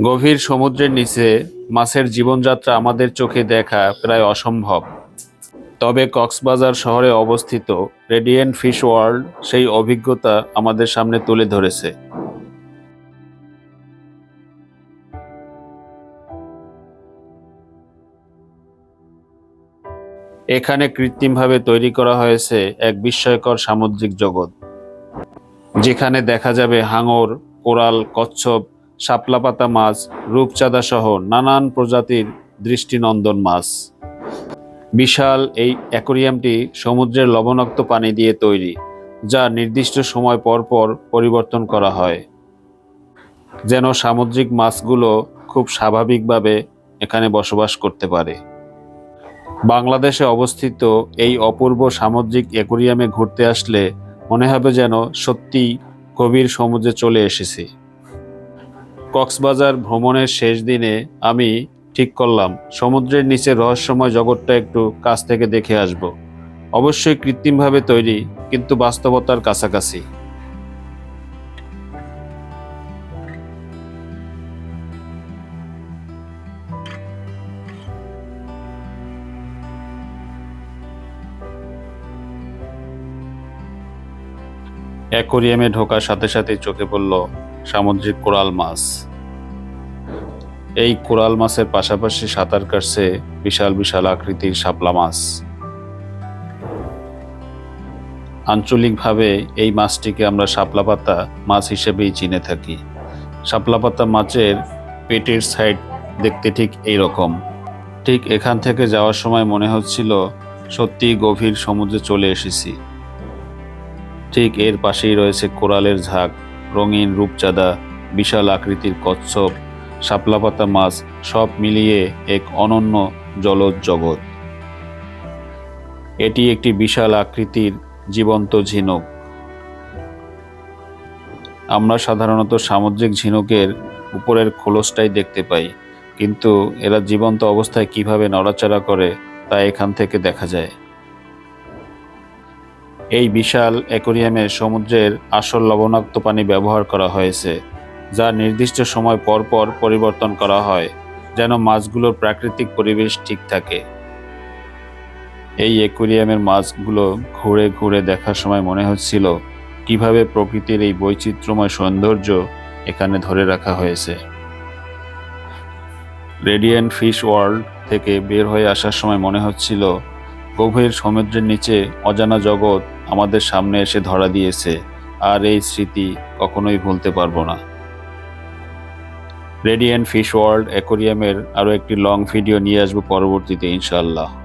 গভীর সমুদ্রের নিচে মাছের জীবনযাত্রা আমাদের চোখে দেখা প্রায় অসম্ভব। তবে কক্সবাজার শহরে অবস্থিত রেডিয়েন্ট ফিশ ওয়ার্ল্ড সেই অভিজ্ঞতা আমাদের সামনে তুলে ধরেছে। এখানে কৃত্রিমভাবে তৈরি করা হয়েছে এক বিস্ময়কর সামুদ্রিক জগৎ, যেখানে দেখা যাবে হাঙর, কোরাল, কচ্ছপ শাপলা পাতা মাছ, রূপচাঁদা সহ নানান প্রজাতির দৃষ্টিনন্দন মাছ। বিশাল এই অ্যাকোরিয়ামটি সমুদ্রের লবণাক্ত পানি দিয়ে তৈরি, যা নির্দিষ্ট সময় পর পর পরিবর্তন করা হয়। যেন সামুদ্রিক মাছগুলো খুব স্বাভাবিকভাবে এখানে বসবাস করতে পারে। বাংলাদেশে অবস্থিত এই অপূর্ব সামুদ্রিক অ্যাকোরিয়ামে ঘুরতে আসলে মনে হবে যেন সত্যি গভীর সমুদ্রে চলে এসেছি। কক্সবাজার ভ্রমণের শেষ দিনে আমি ঠিক করলাম, সমুদ্রের নিচে রহস্যময় জগৎটা একটু কাছ থেকে দেখে আসব। অবশ্যই কৃত্রিমভাবে তৈরি, কিন্তু বাস্তবতার কাছাকাছি। অ্যাকোরিয়ামে ঢোকার সাথে সাথে চোখে পড়ল সামুদ্রিক কোরাল মাছ। এই কোরাল মাছের পাশাপাশি সাঁতার কাটছে বিশাল বিশাল আকৃতির শাপলা মাছ। আঞ্চলিকভাবে এই মাছটিকে আমরা শাপলা পাতা মাছ হিসেবেই চিনে থাকি। শাপলা পাতা মাছের পেটের সাইড দেখতে ঠিক এই রকম ঠিক এখান থেকে যাওয়ার সময় মনে হচ্ছিল সত্যি গভীর সমুদ্রে চলে এসেছি। ঠিক এর পাশেই রয়েছে কোরালের ঝাঁক। রঙিন রূপচাঁদা, বিশাল আকৃতির কচ্ছপ শাপলা পাতা মাছ সব মিলিয়ে এক অনন্য জলজ জগৎ। এটি একটি বিশাল আকৃতির জীবন্ত ঝিনুক। আমরা সাধারণত সামুদ্রিক ঝিনুকের উপরের খোলসটাই দেখতে পাই, কিন্তু এরা জীবন্ত অবস্থায় কীভাবে নড়াচড়া করে তা এখান থেকে দেখা যায়। এই বিশাল অ্যাকোরিয়ামে সমুদ্রের আসল লবণাক্ত পানি ব্যবহার করা হয়েছে, যা নির্দিষ্ট সময় পর পর পরিবর্তন করা হয়, যেন মাছগুলোর প্রাকৃতিক পরিবেশ ঠিক থাকে। এই অ্যাকোরিয়ামের মাছগুলো ঘুরে ঘুরে দেখার সময় মনে হচ্ছিল কীভাবে প্রকৃতির এই বৈচিত্র্যময় সৌন্দর্য এখানে ধরে রাখা হয়েছে। রেডিয়েন্ট ফিশ ওয়ার্ল্ড থেকে বের হয়ে আসার সময় মনে হচ্ছিল গভীর সমুদ্রের নিচে অজানা জগৎ আমাদের সামনে এসে ধরা দিয়েছে, আর এই স্মৃতি কখনোই ভুলতে পারব না। রেডিয়েন্ট ফিশ ওয়ার্ল্ড অ্যাকোরিয়ামের আরও একটি লং ভিডিও নিয়ে আসব পরবর্তীতে, ইনশাআল্লাহ।